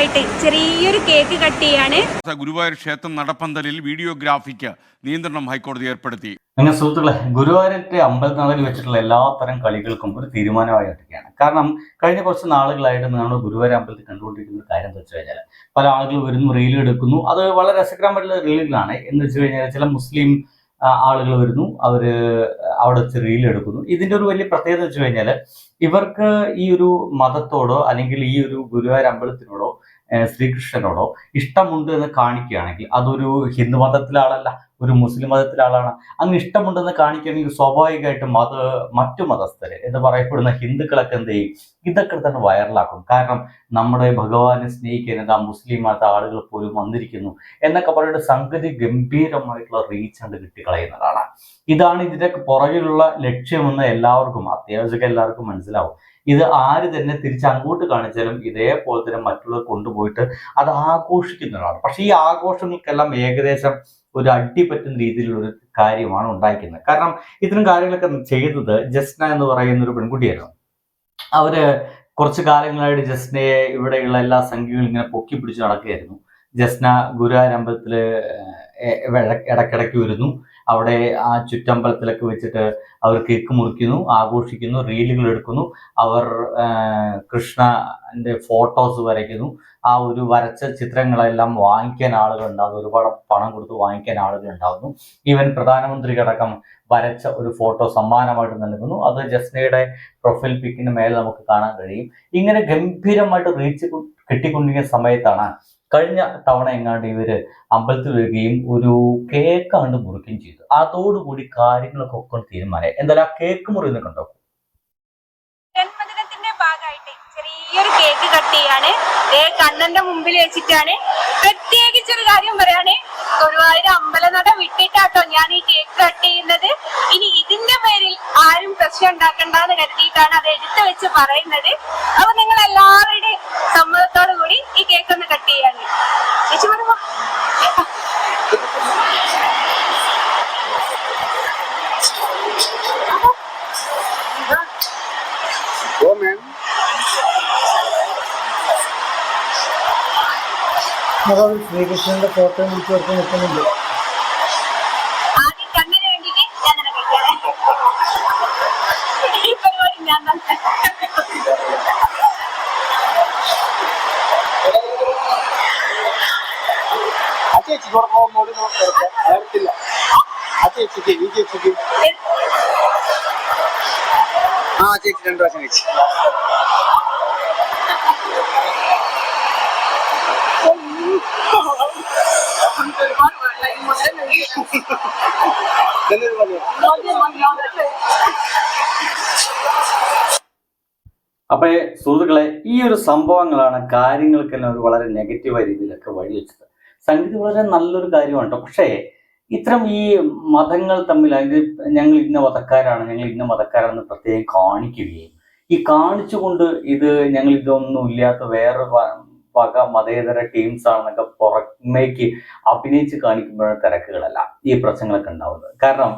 ഭാഗമായിട്ട് ചെറിയൊരു cake cut ചെയ്യാണ്. ഗുരുവായൂർ ക്ഷേത്രം നടപ്പന്തലിൽ വീഡിയോഗ്രാഫിക്ക് നിയന്ത്രണം ഹൈക്കോടതി ഏർപ്പെടുത്തി. അങ്ങനെ സുഹൃത്തുക്കളെ ഗുരുവായൂരത്തെ അമ്പലനാളിൽ വെച്ചിട്ടുള്ള എല്ലാത്തരം കളികൾക്കും ഒരു തീരുമാനമായിട്ടൊക്കെയാണ് കാരണം കഴിഞ്ഞ കുറച്ച് നാളുകളായിട്ട് നമ്മൾ ഗുരുവായൂർ അമ്പലത്തിൽ കണ്ടുകൊണ്ടിരിക്കുന്ന ഒരു കാര്യം എന്ന് വെച്ച് കഴിഞ്ഞാൽ പല ആളുകൾ വരുന്നു റീൽ എടുക്കുന്നു. അത് വളരെ രസകരമായിട്ടുള്ള റീലുകളാണ്. എന്ന് വെച്ച് കഴിഞ്ഞാൽ ചില മുസ്ലിം ആളുകൾ വരുന്നു. അവർ അവിടെ വെച്ച് റീൽ എടുക്കുന്നു. ഇതിന്റെ ഒരു വലിയ പ്രത്യേകത എന്ന് വെച്ച് കഴിഞ്ഞാൽ ഇവർക്ക് ഈ ഒരു മതത്തോടോ അല്ലെങ്കിൽ ഈ ഒരു ഗുരുവായൂർ അമ്പലത്തിനോടോ ശ്രീകൃഷ്ണനോടോ ഇഷ്ടമുണ്ട് എന്ന് കാണിക്കുകയാണെങ്കിൽ അതൊരു ഹിന്ദു ആളല്ല ഒരു മുസ്ലിം മതത്തിലെ ആളാണ്. അങ്ങനെ ഇഷ്ടമുണ്ടെന്ന് കാണിക്കുകയാണെങ്കിൽ സ്വാഭാവികമായിട്ടും മത മറ്റു മതസ്ഥര് എന്ന് പറയപ്പെടുന്ന ഹിന്ദുക്കളൊക്കെ എന്ത് ചെയ്യും? ഇതൊക്കെ തന്നെ വൈറലാക്കും. കാരണം നമ്മുടെ ഭഗവാനെ സ്നേഹിക്കുന്നത് ആ മുസ്ലിം മത ആളുകൾ പോലും വന്നിരിക്കുന്നു എന്നൊക്കെ പറഞ്ഞിട്ട് സംഗതി ഗംഭീരമായിട്ടുള്ള റീച്ച് കണ്ട് കിട്ടിക്കളയുന്നതാണ്. ഇതാണ് ഇതിന്റെ പുറകിലുള്ള ലക്ഷ്യമെന്ന് എല്ലാവർക്കും അത്യാവശ്യം എല്ലാവർക്കും മനസ്സിലാവും. ഇത് ആര് തന്നെ തിരിച്ച് അങ്ങോട്ട് കാണിച്ചാലും ഇതേപോലെ തന്നെ മറ്റുള്ളവർ കൊണ്ടുപോയിട്ട് അത് ആഘോഷിക്കുന്നതാണ് പക്ഷേ ഈ ആഘോഷങ്ങൾക്കെല്ലാം ഏകദേശം ഒരു അടി പറ്റുന്ന രീതിയിലുള്ള ഒരു കാര്യമാണ് ഉണ്ടായിരിക്കുന്നത് കാരണം ഇത്തരം കാര്യങ്ങളൊക്കെ ചെയ്തത് ജസ്ന എന്ന് പറയുന്ന ഒരു പെൺകുട്ടിയായിരുന്നു. അവർ കുറച്ച് കാലങ്ങളായിട്ട് ജസ്നയെ ഇവിടെയുള്ള എല്ലാ സംഖ്യകളും ഇങ്ങനെ പൊക്കി പിടിച്ച് നടക്കുകയായിരുന്നു. ജസ്ന ഗുരുവായൂർ അമ്പലത്തിൽ ഏഹ് ഇട- ഇടയ്ക്കിടയ്ക്ക് വരുന്നു. അവിടെ ആ ചുറ്റമ്പലത്തിലൊക്കെ വെച്ചിട്ട് അവർ കേക്ക് മുറിക്കുന്നു ആഘോഷിക്കുന്നു റീലുകൾ എടുക്കുന്നു. അവർ കൃഷ്ണന്റെ ഫോട്ടോസ് വരയ്ക്കുന്നു. ആ ഒരു വരച്ച ചിത്രങ്ങളെല്ലാം വാങ്ങിക്കാൻ ആളുകൾ ഉണ്ടാകുന്നു ഒരുപാട് പണം കൊടുത്ത് വാങ്ങിക്കാൻ ആളുകൾ ഉണ്ടാകുന്നു ഈവൻ പ്രധാനമന്ത്രിക്കടക്കം വരച്ച ഒരു ഫോട്ടോ സമ്മാനമായിട്ട് നൽകുന്നു. അത് ജസ്നയുടെ പ്രൊഫൈൽ പിക്കിന് മേലെ നമുക്ക് കാണാൻ കഴിയും. ഇങ്ങനെ ഗംഭീരമായിട്ട് റീച്ച് കിട്ടിക്കൊണ്ടിരിക്കുന്ന സമയത്താണ് കഴിഞ്ഞ തവണ എങ്ങാണ്ട് ഇവർ അമ്പലത്തിൽ വരികയും ഒരു കേക്ക് കണ്ട് മുറിക്കുകയും ചെയ്തു. അതോടുകൂടി കാര്യങ്ങളൊക്കെ ഒക്കെ തീരുമാനമായി. എന്തായാലും ആ കേക്ക് മുറി കണ്ടോ ജന്മദിനത്തിന്റെ ഭാഗമായിട്ട് ചെറിയൊരു കേക്ക് കട്ട് ചെയ്യാണ്. കണ്ണന്റെ മുമ്പിൽ വെച്ചിട്ടാണ്. പ്രത്യേകിച്ചൊരു കാര്യം പറയാണ് ഗുരുവായൂർ അമ്പലനട വിട്ടിട്ടാട്ടോ ഞാൻ ഈ കേക്ക് കട്ട് ചെയ്യുന്നത്. ഇനി ഇതിന്റെ പേരിൽ ആരും പ്രശ്നം ഉണ്ടാക്കണ്ടെന്ന് കരുതിയിട്ടാണ് അത് എടുത്തു വെച്ച് പറയുന്നത്. അപ്പൊ നിങ്ങൾ എല്ലാവരുടെയും സമ്മതത്തോടു കൂടി ഈ കേക്ക് ഒന്ന് കട്ട് ചെയ്യാണ് ചേച്ചി പറയുമ്പോ അതായത് ശ്രീകൃഷ്ണന്റെ ഫോട്ടോ വിളിച്ചു ചേർത്ത് നിൽക്കുന്നുണ്ട്. പരിപാടി ഞാൻ തന്നെ ആ ചേച്ചിക്ക് ഈ ചേച്ചിക്ക് ആ ചേച്ചി രണ്ടു പ്രാവശ്യം കഴിച്ചു ഒരുപാട് വെള്ളം ഈ മുതൽ നല്ലൊരു പണിയാണ് അപ്പൊ സുഹൃത്തുക്കളെ ഈ ഒരു സംഭവങ്ങളാണ് കാര്യങ്ങൾക്കെല്ലാം ഒരു വളരെ നെഗറ്റീവായ രീതിയിലൊക്കെ വഴിവെച്ചത് സംഗീതം വളരെ നല്ലൊരു കാര്യമാണ് പക്ഷേ ഇത്തരം ഈ മതങ്ങൾ തമ്മിൽ അതായത് ഞങ്ങൾ ഇന്ന മതക്കാരാണ് ഞങ്ങൾ ഇന്ന മതക്കാരാണെന്ന് പ്രത്യേകം കാണിക്കുകയും ഈ കാണിച്ചുകൊണ്ട് ഇത് ഞങ്ങൾ ഇതൊന്നും ഇല്ലാത്ത വേറെ വക മതേതര ടീംസ് ആണെന്നൊക്കെ പുറമേക്ക് അഭിനയിച്ച് കാണിക്കുമ്പോഴാണ് തിരക്കുകളല്ല ഈ പ്രശ്നങ്ങളൊക്കെ ഉണ്ടാവുന്നത്. കാരണം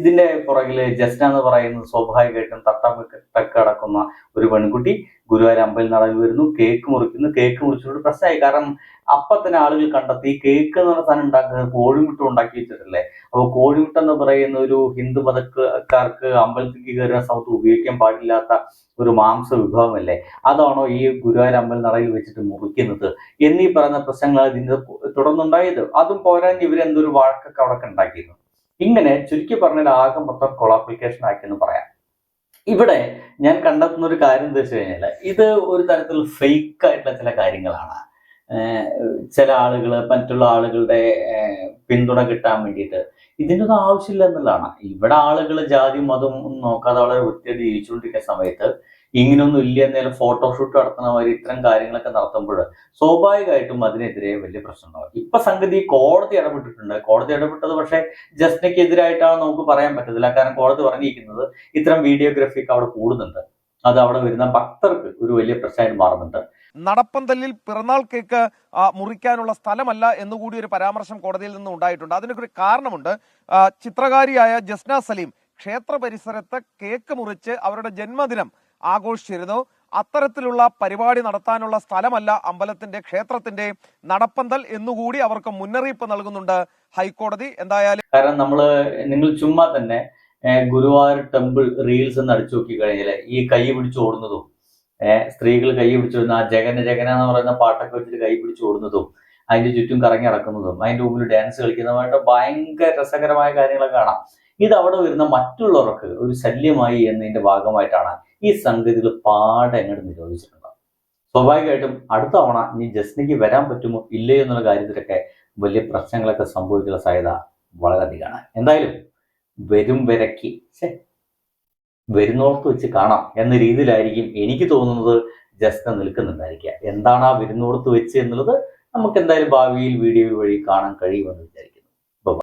ഇതിന്റെ പുറകിൽ ജസ്ന എന്ന് പറയുന്നത് സ്വാഭാവികമായിട്ടും തട്ടമിട്ടൊക്കെ കിടക്കുന്ന ഒരു പെൺകുട്ടി ഗുരുവായൂർ അമ്പലം നടന്നു വരുന്നു. കേക്ക് മുറിക്കുന്നു. കേക്ക് മുറിച്ചുകൊണ്ട് പ്രശ്നമായി. കാരണം അപ്പൊ തന്നെ ആളുകൾ കണ്ടെത്തി. കേക്ക് എന്ന് പറഞ്ഞ സാധനം ഉണ്ടാക്കുന്നത് കോഴിമുട്ട ഉണ്ടാക്കി വെച്ചിട്ടില്ലേ? അപ്പൊ കോഴിമുട്ട എന്ന് പറയുന്ന ഒരു ഹിന്ദു മതക്കാർക്ക് അമ്പലത്തിലേക്ക് കയറുന്ന സമയത്ത് ഉപയോഗിക്കാൻ പാടില്ലാത്ത ഒരു മാംസ വിഭവമല്ലേ? അതാണോ ഈ ഗുരുവായൂർ അമ്പലം നടയിൽ വെച്ചിട്ട് മുറിക്കുന്നത്? എന്നീ പറയുന്ന പ്രശ്നങ്ങൾ ഇതിന്റെ തുടർന്നുണ്ടായത്. അതും പോരാൻ ഇവരെന്തൊരു വഴക്കൊക്കെ അവിടെ ഉണ്ടാക്കിയിരുന്നു. ഇങ്ങനെ ചുരുക്കി പറഞ്ഞാൽ ആകെ മൊത്തം കൊളാപ്ലിക്കേഷൻ ആക്കിയെന്ന് പറയാം. ഇവിടെ ഞാൻ കണ്ടെത്തുന്ന ഒരു കാര്യം എന്താ വെച്ച് കഴിഞ്ഞാൽ ഇത് ഒരു തരത്തിൽ ഫേക്ക് ആയിട്ടുള്ള ചില കാര്യങ്ങളാണ്. ചില ആളുകൾ മറ്റുള്ള ആളുകളുടെ പിന്തുണ കിട്ടാൻ വേണ്ടിയിട്ട് ഇതിന്റെ ഒന്നും ആവശ്യമില്ല എന്നുള്ളതാണ്. ഇവിടെ ആളുകൾ ജാതി മതം നോക്കാതെ വളരെ വൃത്തിയായിട്ട് ജീവിച്ചുകൊണ്ടിരിക്കുന്ന സമയത്ത് ഇങ്ങനെയൊന്നും ഇല്ല എന്നാലും ഫോട്ടോഷൂട്ട് മാതിരി ഇത്തരം കാര്യങ്ങളൊക്കെ നടത്തുമ്പോൾ സ്വാഭാവികമായിട്ടും അതിനെതിരെ വലിയ പ്രശ്നമുണ്ടാവും ഇപ്പൊ സംഗതി കോടതി ഇടപെട്ടിട്ടുണ്ട്. കോടതി ഇടപെട്ടത് പക്ഷേ ജസ്റ്റിനെതിരായിട്ടാണ് നമുക്ക് പറയാൻ പറ്റത്തില്ല. കാരണം കോടതി പറഞ്ഞിരിക്കുന്നത് ഇത്തരം വീഡിയോഗ്രാഫിക്ക് അവിടെ കൂടുന്നുണ്ട്. അത് അവിടെ വരുന്ന ഭക്തർക്ക് ഒരു വലിയ പ്രശ്നമായിട്ട് മാറുന്നുണ്ട്. നടപ്പന്തലിൽ പിറന്നാൾ കേക്ക് മുറിക്കാനുള്ള സ്ഥലമല്ല എന്നുകൂടി ഒരു പരാമർശം കോടതിയിൽ നിന്ന് ഉണ്ടായിട്ടുണ്ട്. അതിനൊക്കെ ഒരു കാരണമുണ്ട് ചിത്രകാരിയായ ജസ്ന സലീം ക്ഷേത്ര പരിസരത്ത് കേക്ക് മുറിച്ച് അവരുടെ ജന്മദിനം ആഘോഷിച്ചിരുന്നു. അത്തരത്തിലുള്ള പരിപാടി നടത്താനുള്ള സ്ഥലമല്ല അമ്പലത്തിന്റെ ക്ഷേത്രത്തിന്റെ നടപ്പന്തൽ എന്നുകൂടി അവർക്ക് മുന്നറിയിപ്പ് നൽകുന്നുണ്ട് ഹൈക്കോടതി. എന്തായാലും കാരണം നമ്മൾ നിങ്ങൾ ചുമ്മാ തന്നെ ഗുരുവായൂർ ടെമ്പിൾ റീൽസ് എന്ന് അടിച്ചു നോക്കി കഴിഞ്ഞാൽ ഈ കൈ പിടിച്ചു ഓടുന്നതും സ്ത്രീകൾ കൈ പിടിച്ചു ആ ജഗന ജഗന എന്ന് പറയുന്ന പാട്ടൊക്കെ വെച്ചിട്ട് കൈ പിടിച്ചു ഓടുന്നതും അതിന്റെ ചുറ്റും കറങ്ങി നടക്കുന്നതും അതിന്റെ മുമ്പിൽ ഡാൻസ് കളിക്കുന്നതുമായിട്ട് ഭയങ്കര രസകരമായ കാര്യങ്ങളൊക്കെ കാണാം. ഇത് അവിടെ വരുന്ന മറ്റുള്ളവർക്ക് ഒരു ശല്യമായി എന്നതിന്റെ ഭാഗമായിട്ടാണ് ഈ സംഗതികൾ പാടെ അങ്ങോട്ട് നിരോധിച്ചിട്ടുണ്ടാവും. സ്വാഭാവികമായിട്ടും അടുത്ത തവണ ഇനി ജസ്നയ്ക്ക് വരാൻ പറ്റുമോ ഇല്ലയോ എന്നുള്ള കാര്യത്തിലൊക്കെ വലിയ പ്രശ്നങ്ങളൊക്കെ സംഭവിക്കുന്ന സാധ്യത വളരെ അധികമാണ് എന്തായാലും വരും വരയ്ക്ക് ശേ വരുന്നോർത്ത് വെച്ച് കാണാം എന്ന രീതിയിലായിരിക്കും എനിക്ക് തോന്നുന്നത് ജസ്ന നിൽക്കുന്നുണ്ടായിരിക്കുക. എന്താണ് ആ വരുന്നോർത്ത് വെച്ച് എന്നുള്ളത് നമുക്ക് എന്തായാലും ഭാവിയിൽ വീഡിയോ വഴി കാണാൻ കഴിയുമെന്ന് വിചാരിക്കുന്നു. ബൈ.